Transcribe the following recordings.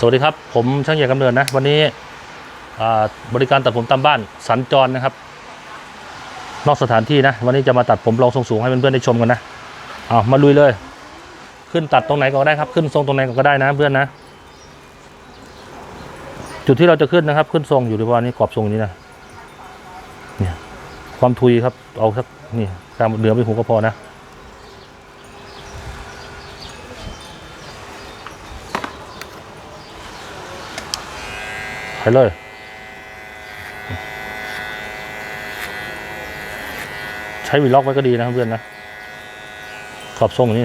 สวัสดีครับ ผมช่างใหญ่กำเนิดนะ วันนี้บริการตัดผมตามบ้านสัญจรนะครับ นอกสถานที่นะ วันนี้จะมาตัดผมรองทรงสูงให้เพื่อนๆได้ชมกันนะเอามาลุยเลย ขึ้นตัดตรงไหนก็ได้ครับ ขึ้นทรงตรงไหนก็ได้นะเพื่อนนะ จุดที่เราจะขึ้นนะครับ ขึ้นทรงอยู่ที่ว่านี้กรอบทรงนี้นะเนี่ยความทุยครับเอาสักนี่ตามเหนือไปหูก็พอนะ ไปเลย ใช้วีล็อกไว้ก็ดีนะเพื่อนนะขอบทรงนี่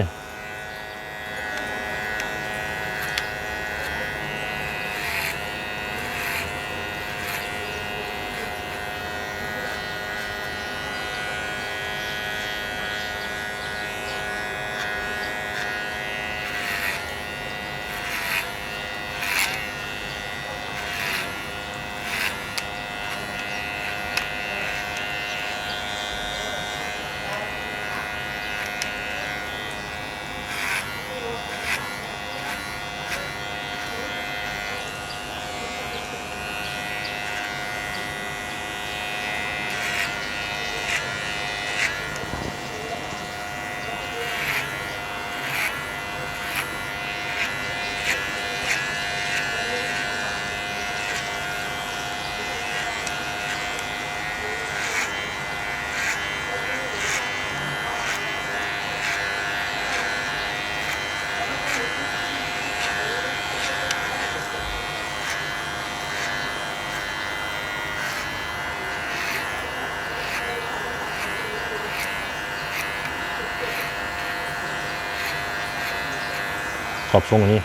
ขอบทรงนี้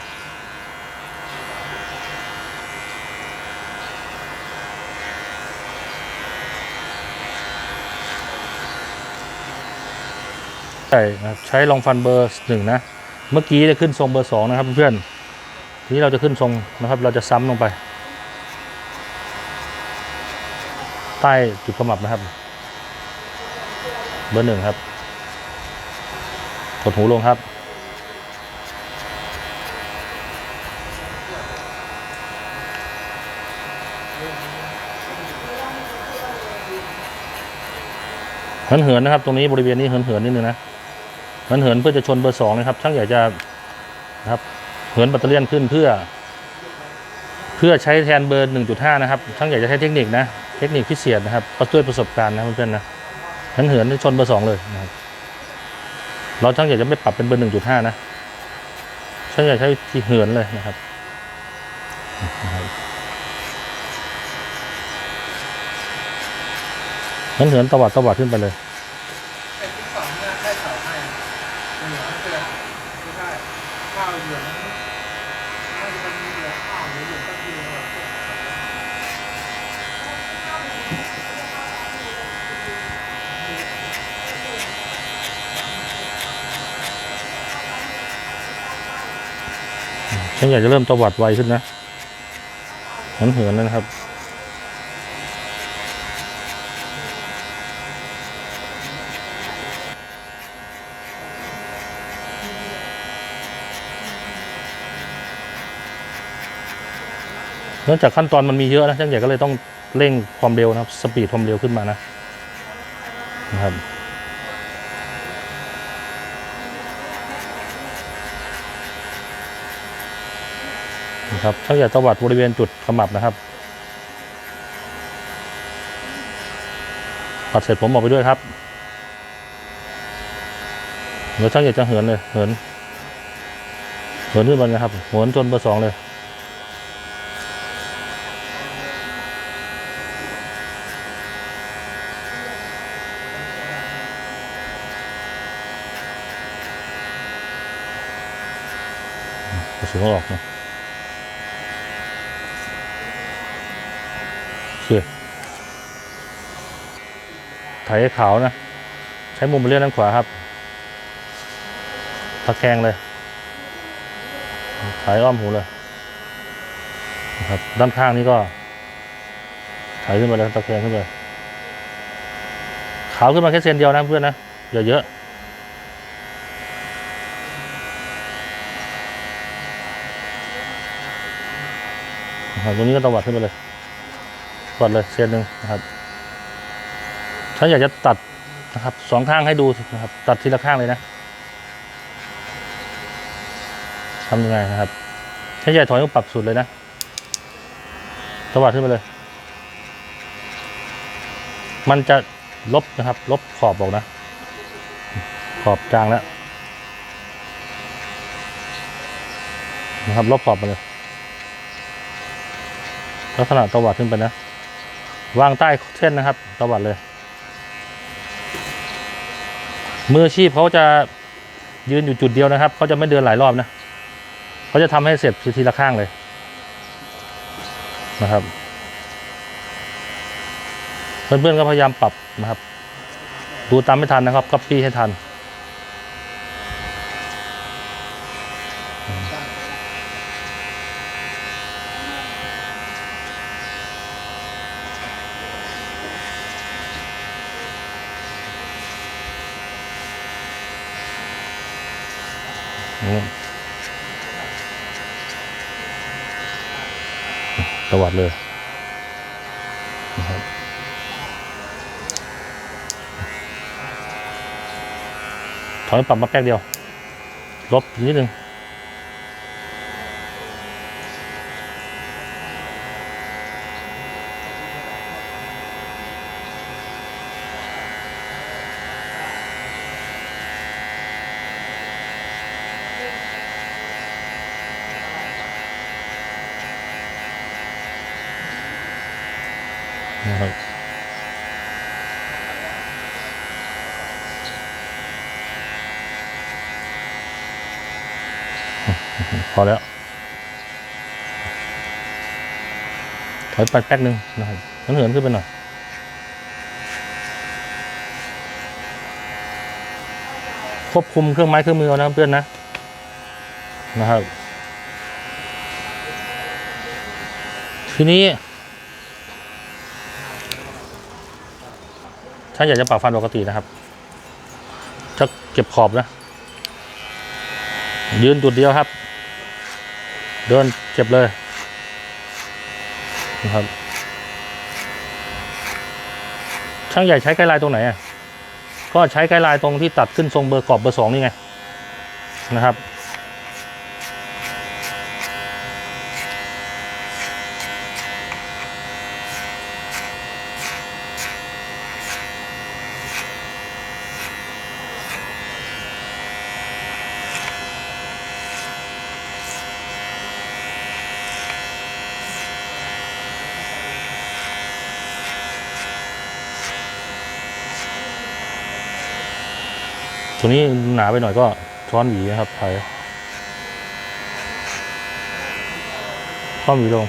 ใช่นะครับใช้ลองฟันเบอร์หนึ่งนะ เมื่อกี้จะขึ้นทรงเบอร์สองนะครับเพื่อนทีนี้เราจะขึ้นทรงนะครับ เราจะซ้ำลงไป ใต้จุดขมับนะครับ เบอร์หนึ่งครับกดหูลงครับ เหินเหินนะครับ ตรงนี้บริเวณนี้เหินเหินนิดนึงนะเหินเหินเพื่อจะชนเบอร์สองนะครับ ช่างใหญ่จะนะครับเหินแบตเตอรี่ยนขึ้นเพื่อ เพื่อใช้แทนเบอร์หนึ่งจุดห้านะครับ ช่างใหญ่จะใช้เทคนิคนะ เทคนิคพิเศษนะครับด้วยประสบการณ์นะเพื่อนๆนะเหินเหินชนเบอร์สองเลยนะครับเราช่างใหญ่จะไม่ปรับเป็นเบอร์หนึ่งจุดห้านะช่างใหญ่ใช้ที่เหินเลยนะครับ นะครับเหินเหินตวัดตวัดขึ้นไปเลยเป็นที่สองเนี่ยได้เสาให้เหลือเกลือไม่ใช่ข้าวเหลืองน่าจะเป็นเหลือข้าวหรือเหลือตะกี้อะไรพวกช่างใหญ่จะเริ่มตวัดไวขึ้นนะเหินเหินๆนะครับ นื่องจากขั้นตอนมันมีเยอะนะช่างใหญ่ก็เลยต้องเร่งความเร็วนะครับสปีดความเร็วขึ้นมานะนะครับนะครับช่างใหญ่ตวัดบริเวณจุดขมับนะครับตัดเสร็จผมออกไปด้วยครับเดี๋ยวช่างใหญ่จะเหินเลยเหินเหินขึ้นไปนะครับเหินจนเบอร์สองเลย สุนออกนะโอเคไถให้ขาวนะ ใช้มุมเลื่อนด้านขวาครับตะแคงเลยไถอ้อมหูเลยนะครับด้านข้างนี้ก็ไถขึ้นไปเลยตะแคงขึ้นไปขาวขึ้นมาแค่เซนเดียวนะเพื่อนนะอย่าเยอะ นะครับตรงนี้ก็ตวัดขึ้นไปเลยตวัดเลยเซนหนึ่งนะครับ ถ้าอยากจะตัดนะครับสองข้างให้ดูนะครับ ตัดทีละข้างเลยนะทำยังไงนะครับ ถ้าใหญ่ถอยก็ปรับสุดเลยนะตวัดขึ้นไปเลย มันจะลบนะครับ ลบขอบออกนะ ขอบจางแล้วนะครับ ลบขอบไปเลย ลักษณะตวัดขึ้นไปนะ วางใต้เส้นนะครับ ตวัดเลย มืออาชีพเขาจะยืนอยู่จุดเดียวนะครับ เขาจะไม่เดินหลายรอบนะ เขาจะทำให้เสร็จทีละข้างเลยนะครับ เพื่อนๆก็พยายามปรับนะครับ ดูตามไม่ทันนะครับ ก็ปี้ให้ทัน อืมตวัดเลยนะครับถอยปรับมาแป๊กเดียว ลบนิดนึง อแล้วถอยไปแป๊กหนึ่งนะครับเหินขึ้นไปหน่อยควบคุมเครื่องไม้เครื่องมือเอานะเพื่อนนะนะครับ ทีนี้ถ้าอยากจะปรับฟันปกตินะครับจะเก็บขอบนะ ยืนจุดเดียวครับ เดินเก็บเลยนะครับ ช่างใหญ่ใช้ไกด์ไลน์ตรงไหนอะก็ใช้ไกด์ไลน์ตรงที่ตัดขึ้นทรงเบอร์กรอบเบอร์สองนี่ไงนะครับ ตัวนี้หนาไปหน่อยก็ช้อนหวีนะครับไถช้อนหวีลง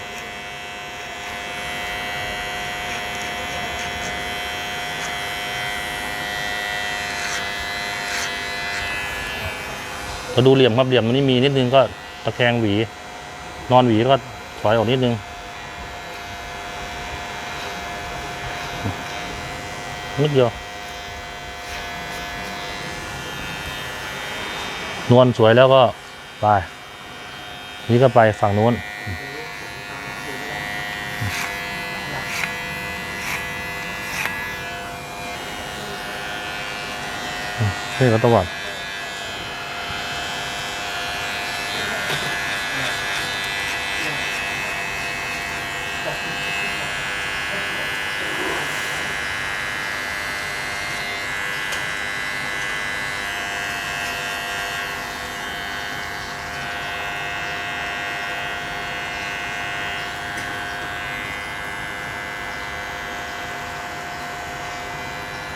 ก็ดูเหลี่ยมครับเหลี่ยมมันนี่มีนิดนึงก็ตะแคงหวี นอนหวีแล้วก็ถอยออกนิดนึงนิดเดียว นวลสวยแล้วก็ไป นี่ก็ไปฝั่งนู้น นี่ก็ตวัด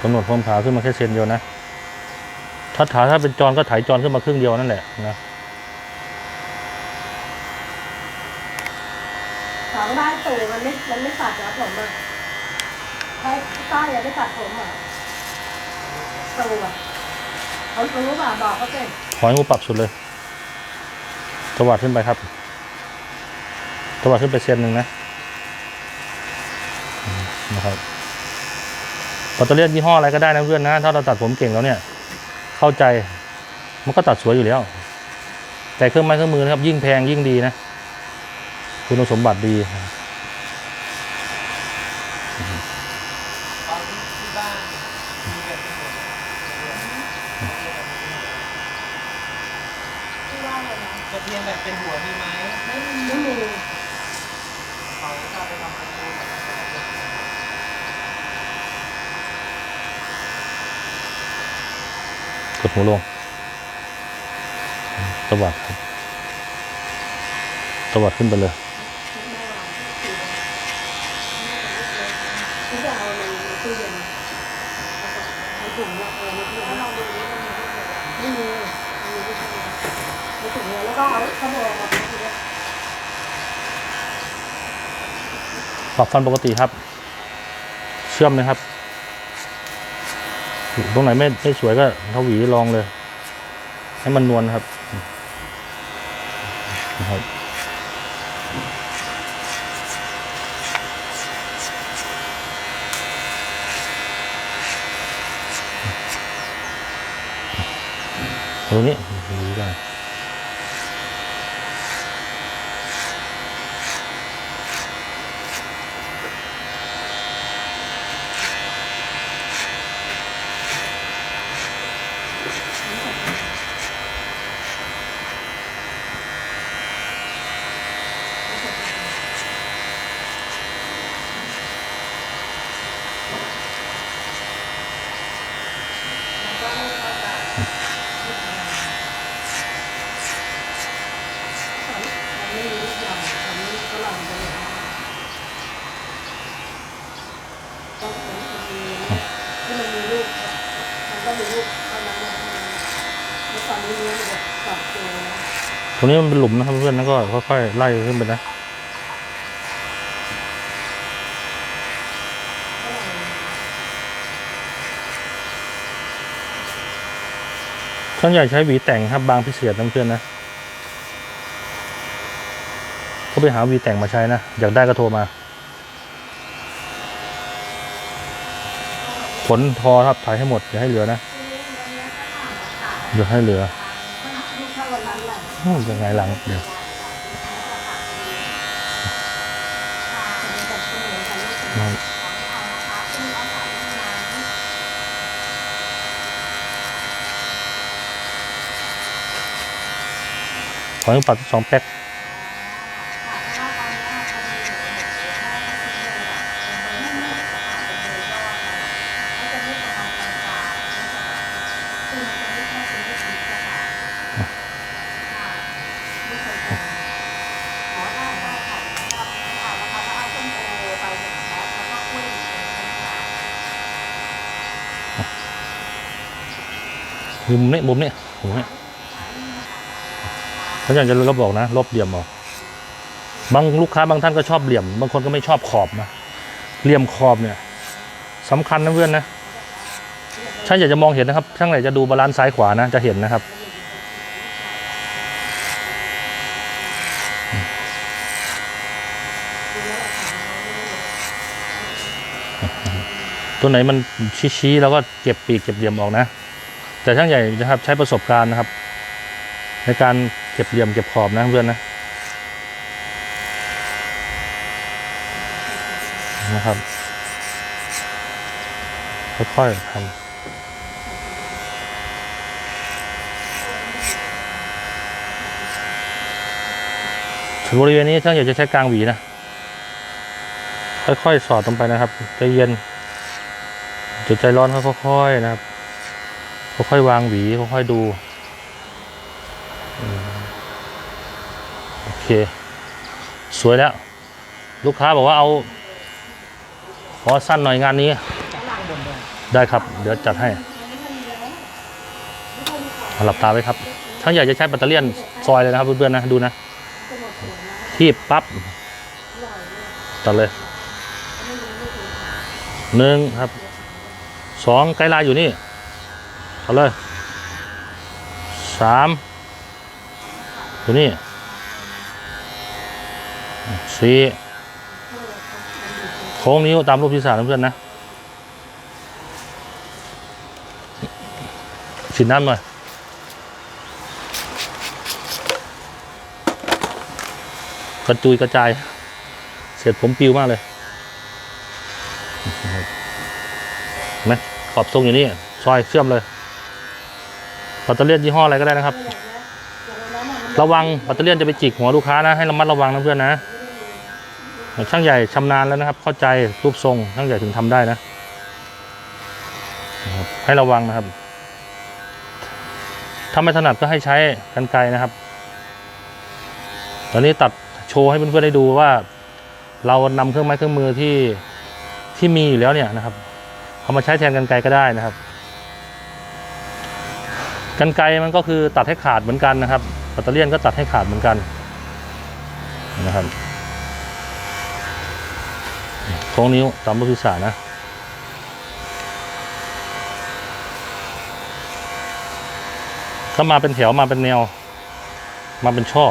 กำหนดความผ่าขึ้นมาแค่เซนเดียวนะถ้าถาถ้าเป็นจอนก็ไถจอนขึ้นมาครึ่งเดียวนั่นแหละนะถามบ้านตู่มันไม่มันไม่ตัดเหรอผมอะให้ต้อยอะไม่ตัดผมอะตู่อะเขารู้ป่ะบอกเขาเป็นขอให้งูปรับสุดเลยตวัดขึ้นไปครับตวัดขึ้นไปเซนหนึ่งนะอืมนะครับ ปัตเตอร์เลียนยี่ห้ออะไรก็ได้นะเพื่อนนะถ้าเราตัดผมเก่งแล้วเนี่ย เข้าใจมันก็ตัดสวยอยู่แล้ว แต่เครื่องไม้เครื่องมือนะครับ ยิ่งแพงยิ่งดีนะ คุณสมบัติดีเป็นหมดที่ว่าเลยนะกระเทียมแบบเป็นหัวมีไหมไม่มีไม่มีเขาจะไปทำเป็นตัวแบบ กดหัวลงตวัดครับตวัดขึ้นไปเลยที่จะเอาในตู้เย็นเอาถุงเราเออในตู้เย็นเราดูนี้ไม่มีไม่มีในถุงเนี่ยแล้วก็เอาขโมยออกมาทีเดียวปรับฟันปกติครับ เชื่อมนะครับ ตรงไหนไม่ไม่สวยก็เขาหวีลองเลย ให้มันนวลครับนะครับตรงนี้ไม่มีลูกยางมันไม่ฝรั่งจะเหลือต้องมันมีที่มันมีลูกมันก็มีลูกเท่านั้นนะแล้วตอนนี้เนื้อมันจะปรับตัวนะ ต รงนี้มันเป็นหลุมนะครับเพื่อนแล้วก็ค่อยๆไล่ขึ้นไปนะช่างใหญ่ใช้หวีแต่งครับบางพิเศษนะเพื่อนนะก็ไปหาหวีแต่งมาใช้นะ อยากได้ก็โทรมา ผลทอครับถ่ายให้หมดอย่าให้เหลือนะอย่าให้เหลือ ยังไงหลังเดี๋ยวขอให้ปัดสองแป๊กคือ มุมนี้มุมนี้มุมนี้เขาอยากจะลบบอกนะลบเหลี่ยมออกบางลูกค้าบางท่านก็ชอบเหลี่ยม บางคนก็ไม่ชอบขอบนะเหลี่ยมขอบเนี่ยสำคัญนะเพื่อนนะช่างอยากจะมองเห็นนะครับช่างไหนจะดูบาลานซ์ซ้ายขวานะจะเห็นนะครับตัวไหนมันชี้ๆแล้วก็เก็บปีกเก็บเหลี่ยมออกนะ แต่ช่างใหญ่นะครับใช้ประสบการณ์นะครับ ในการเก็บเหลี่ยมเก็บขอบนะเพื่อนนะนะครับค่อยๆทำส่วนบริเวณนี้ช่างอยากจะใช้กลางหวีนะ ค่อยๆ สอดลงไปนะครับ ใจเย็นจะใจร้อนค่อยๆนะครับ ค่อยๆวางหวีค่อยๆดูโอเค สวยแล้ว ลูกค้าบอกว่าเอาขอสั้นหน่อยงานนี้ ได้ครับ เดี๋ยวจัดให้หลับตาไว้ครับช่างใหญ่จะใช้แบตเตอรี่นซอยเลยนะครับเพื่อนๆนะดูนะที่ปั๊บตัดเลยหนึ่งครับสองไกด์ลน์อยู่นี่ เอาเลยสามตัวนี้สี่โค้งนิ้วตามรูปที่สามนะเพื่อนนะฉีดน้ำหน่อยกระจุยกระจายเศษผมปิวมากเลยนไหมขอบทรงอยู่นี่ซอยเชื่อมเลย แบตเตอรี่ยี่ห้ออะไรก็ได้นะครับ ระวังแบตเตอรี่จะไปจิกหัวลูกค้านะให้ระมัดระวังนะเพื่อนนะ ช่างใหญ่ชำนาญแล้วนะครับ เข้าใจรูปทรงช่างใหญ่ถึงทำได้นะให้ระวังนะครับ ถ้าไม่ถนัดก็ให้ใช้กันไกรนะครับ ตอนนี้ตัดโชว์ให้เพื่อนๆได้ดูว่า เรานำเครื่องไม้เครื่องมือที่ที่มีอยู่แล้วเนี่ยนะครับเอามาใช้แทนกันไกรก็ได้นะครับ กันไกมันก็คือตัดให้ขาดเหมือนกันนะครับปัตเตอร์เลียนก็ตัดให้ขาดเหมือนกันนะครับโค้งนิ้วตามรูปพิศานะก็มาเป็นแถวมาเป็นแนว มาเป็นช่อ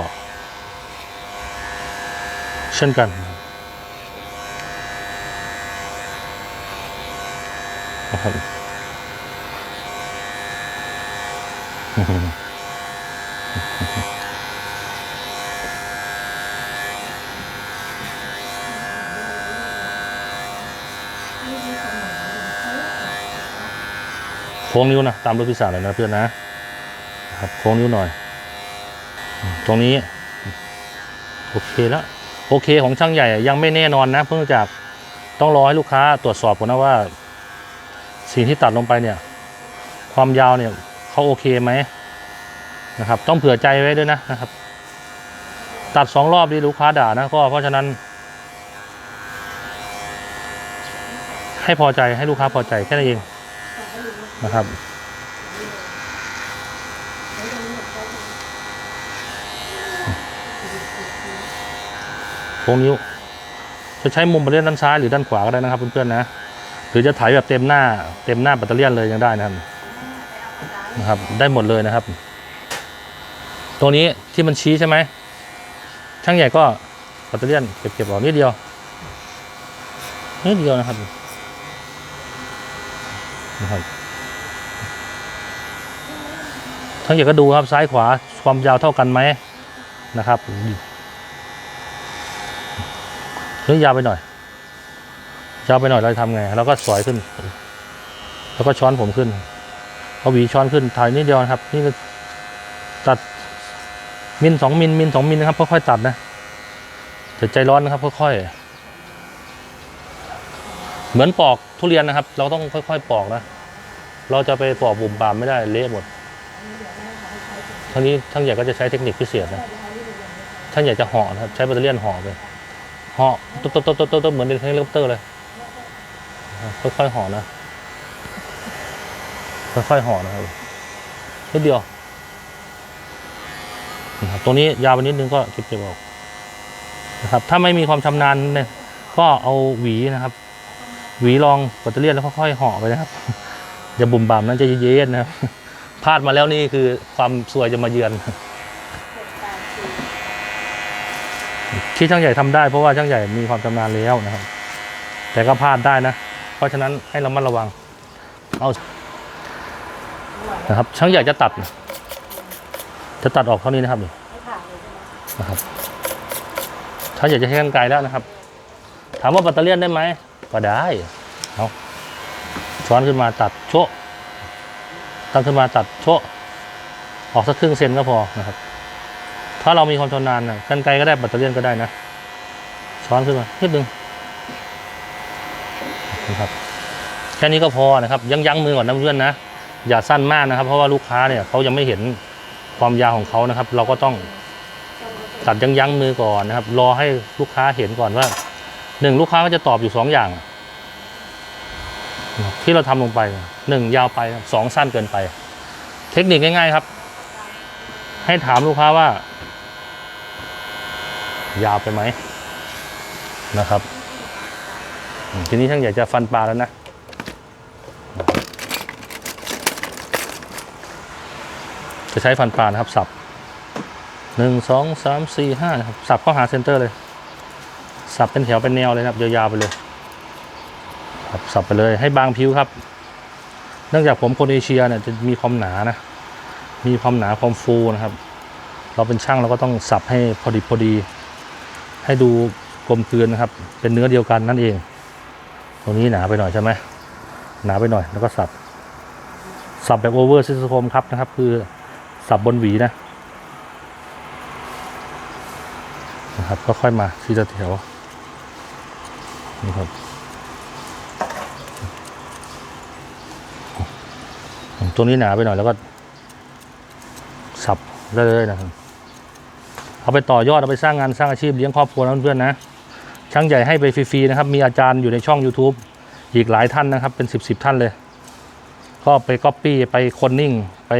เช่นกันนะครับ โค้งนิ้วนะตามรูปพิศาเลยนะเพื่อนนะครับโค้งนิ้วหน่อย ตรงนี้โอเคแล้วโอเคของช่างใหญ่ยังไม่แน่นอนนะเพิ่งจากต้องรอให้ลูกค้าตรวจสอบก่อนนะว่า สิ่งที่ตัดลงไปเนี่ย ความยาวเนี่ย เขาโอเคไหมนะครับ ต้องเผื่อใจไว้ด้วยนะนะครับ ตัดสองรอบดีลูกค้าด่านะก็เพราะฉะนั้น ให้พอใจให้ลูกค้าพอใจแค่นั้นเองนะครับโค้งนิ้วจะใช้มุมแบตเตอรี่ด้านซ้ายหรือด้านขวาก็ได้นะครับเพื่อนๆนะ หรือจะถ่ายแบบเต็มหน้าเต็มหน้าแบตเตอรี่เลยยังได้นะครับ นะครับ ได้หมดเลยนะครับตัวนี้ที่มันชี้ใช่ไหม ช่างใหญ่ก็แบตเตอรี่เก็บเก็บออกนิดเดียวนิดเดียวนะครับนะครับช่างใหญ่ก็ดูครับซ้ายขวาความยาวเท่ากันไหมนะครับหรือยาวไปหน่อยยาวไปหน่อยเราทำไงเราก็สอยขึ้น แล้วก็ช้อนผมขึ้น เอาหวีช้อนขึ้นถ่ายนิดเดียวนครับ นี่ตัดมิลสองมิลมิลสองมิลนะครับค่อยๆตัดนะแต่ใจร้อนนะครับค่อยๆเหมือนปอกทุเรียนนะครับ เราต้องค่อย ๆ ปอกนะ เราจะไปปอกบุ่มบามไม่ได้เละหมดทั้งนี้ทั้งใหญ่ก็จะใช้เทคนิคพิเศษนะท่านอยากจะห่อนะครับ ใช้แบตเตอรี่ห่อไปห่อตุ๊บตุ๊บตุ๊บตุ๊บตุ๊บเหมือนในเฮลิคอปเตอร์เลยค่อยๆห่อนะ ค่อยๆห่อนะครับนิดเดียวนะครับตรงนี้ยาวไปนิดนึงก็เก็บๆออกนะครับ ถ้าไม่มีความชำนาญเนี่ย ก็เอาหวีนะครับ หวีรองแบตเตอรี่แล้วค่อยๆห่อไปนะครับอย่าบุ่มบ่ามนั้นจะเย็นๆนะครับพลาดมาแล้วนี่คือความซวยจะมาเยือนที่ช่างใหญ่ทำได้เพราะว่าช่างใหญ่มีความชำนาญแล้วนะครับ แต่ก็พลาดได้นะ เพราะฉะนั้นให้เรามัดระวังเอา นะครับช่างใหญ่จะตัด จะตัดออกเท่านี้นะครับนี่นะครับช่างใหญ่จะใช้กรรไกรแล้วนะครับ ถามว่าแบตเตอรี่ได้ไหมก็ได้เอาช้อนขึ้นมาตัดโชะตั้งขึ้นมาตัดโชะออกสักครึ่งเซนก็พอนะครับ ถ้าเรามีความชำนาญนะกันไกลก็ได้แบตเตอรี่ก็ได้นะช้อนขึ้นมานิดนึงนะครับแค่นี้ก็พอนะครับ ยั้งยั้งมือก่อนนะเพื่อนนะ อย่าสั้นมากนะครับ เพราะว่าลูกค้าเนี่ยเขายังไม่เห็นความยาวของเขานะครับ เราก็ต้องตัดยั้งยั้งมือก่อนนะครับ รอให้ลูกค้าเห็นก่อนว่าหนึ่งลูกค้าก็จะตอบอยู่สองอย่าง ที่เราทำลงไปหนึ่งยาวไปสองสั้นเกินไป เทคนิคง่ายๆครับ ให้ถามลูกค้าว่า ยาวไปไหมนะครับ ทีนี้ช่างใหญ่จะฟันปลาแล้วนะ จะใช้ฟันปลานะครับ สับหนึ่งสองสามสี่ห้าครับสับเข้าหาเซนเตอร์เลย สับเป็นแถวเป็นแนวเลยครับยาวๆไปเลยครับสับไปเลยให้บางผิวครับ เนื่องจากผมคนเอเชียเนี่ยจะมีความหนานะ มีความหนาความฟูนะครับ เราเป็นช่างเราก็ต้องสับให้พอดีพอดี ให้ดูกลมกลืนนะครับ เป็นเนื้อเดียวกันนั่นเอง ตรงนี้หนาไปหน่อยใช่ไหมหนาไปหน่อยแล้วก็สับสับแบบโอเวอร์ซิสโคมครับนะครับ คือ สับบนหวีนะนะครับ ก็ค่อยมาทีละแถวนี่ครับตรงนี้หนาไปหน่อยแล้วก็ สับได้เลยนะครับ เอาไปต่อยอด เอาไปสร้างงานสร้างอาชีพเลี้ยงครอบครัวนะเพื่อนๆนะ ช่างใหญ่ให้ไปฟรีๆนะครับ มีอาจารย์อยู่ในช่อง YouTube อีกหลายท่านนะครับ เป็นสิบสิบท่านเลย ก็ไปก๊อปปี้ไปคนนิ่งไป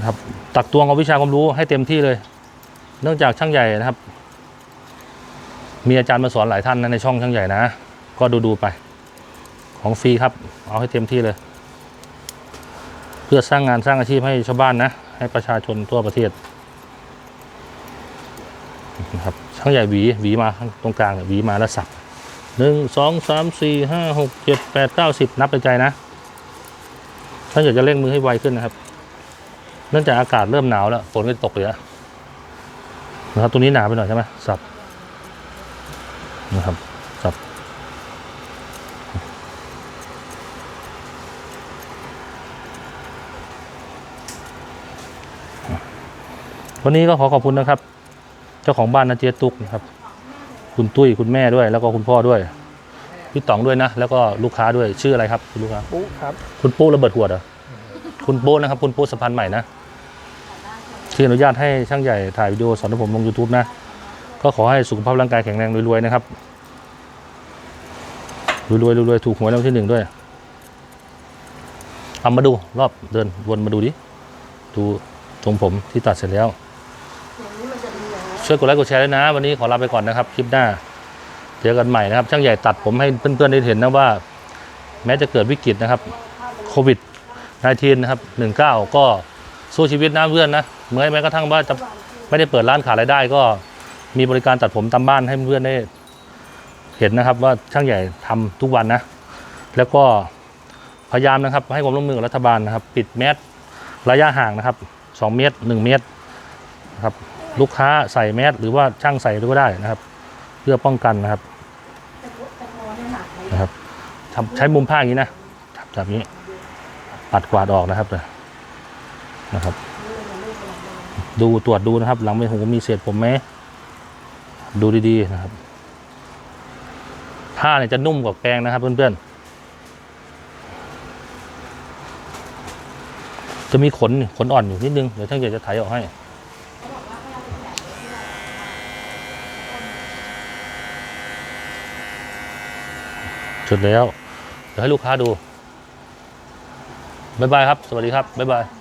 นะครับ ตักตวงเอาวิชาความรู้ให้เต็มที่เลย เนื่องจากช่างใหญ่นะครับ มีอาจารย์มาสอนหลายท่านนะในช่องช่างใหญ่นะ ก็ดูๆไป ของฟรีครับ เอาให้เต็มที่เลย เพื่อสร้างงานสร้างอาชีพให้ชาวบ้านนะ ให้ประชาชนทั่วประเทศนะครับช่างใหญ่หวีหวีมาตรงกลางเนี่ยหวีมาแล้วสับหนึ่งสองสามสี่ห้าหกเจ็ดแปดเก้าสิบนับในใจนะช่างใหญ่จะเร่งมือให้ไวขึ้นนะครับ เนื่องจากอากาศเริ่มหนาวแล้วฝนก็ตกเลยอะนะครับตรงนี้หนาไปหน่อยใช่ไหมสับนะครับสับวันนี้ก็ขอขอบคุณนะครับ เจ้าของบ้านนะเจ๊ตุ๊กนะครับ คุณตุ้ยคุณแม่ด้วย แล้วก็คุณพ่อด้วยพี่ต๋องด้วยนะ แล้วก็ลูกค้าด้วยชื่ออะไรครับคุณลูกค้าปุ๊ครับ คุณปุ๊ระเบิดขวดเหรอคุณปุ๊นะครับ คุณปุ๊สะพานใหม่นะ ที่อนุญาตให้ช่างใหญ่ถ่ายวิดีโอสอนผมลง YouTube นะ ก็ขอให้สุขภาพร่างกายแข็งแรงรวยๆนะครับ รวยๆรวยๆถูกหวยรางวัลที่หนึ่งด้วยเอามาดูรอบเดินวนมาดูดิ ดูทรงผมที่ตัดเสร็จแล้ว ช่วยกดไลค์กดแชร์ด้วยนะ วันนี้ขอลาไปก่อนนะครับ คลิปหน้า เจอกันใหม่นะครับ ช่างใหญ่ตัดผมให้เพื่อนๆได้เห็นนะว่า แม้จะเกิดวิกฤตนะครับ โควิด -19 นะครับ 19 ก็ สู้ชีวิตนะเพื่อนนะเมื่อแม้กระทั่งว่าจะไม่ได้เปิดร้านขายรายได้ ก็มีบริการตัดผมตามบ้านให้เพื่อนได้เห็นนะครับ ว่าช่างใหญ่ทำทุกวันนะ แล้วก็พยายามนะครับ ให้ความร่วมมือกับรัฐบาลนะครับ ปิดแมสระยะห่างนะครับ 2 เมตร 1 เมตรนะครับลูกค้าใส่แมสหรือว่าช่างใส่ก็ได้นะครับ เพื่อป้องกันนะครับนะครับใช้มุมผ้าอย่างนี้นะจับแบบนี้ปัดกวาดออกนะครับเลย นะครับ ดูตรวจดูนะครับ หลังใบหูมีเศษผมไหมดูดีๆนะครับผ้าเนี่ยจะนุ่มกว่าแปรงนะครับเพื่อนๆ จะมีขนขนอ่อนอยู่นิดนึง เดี๋ยวช่างเกียรติจะไถออกให้จุดแล้ว เดี๋ยวให้ลูกค้าดู บ๊ายบายครับ สวัสดีครับ บ๊ายบาย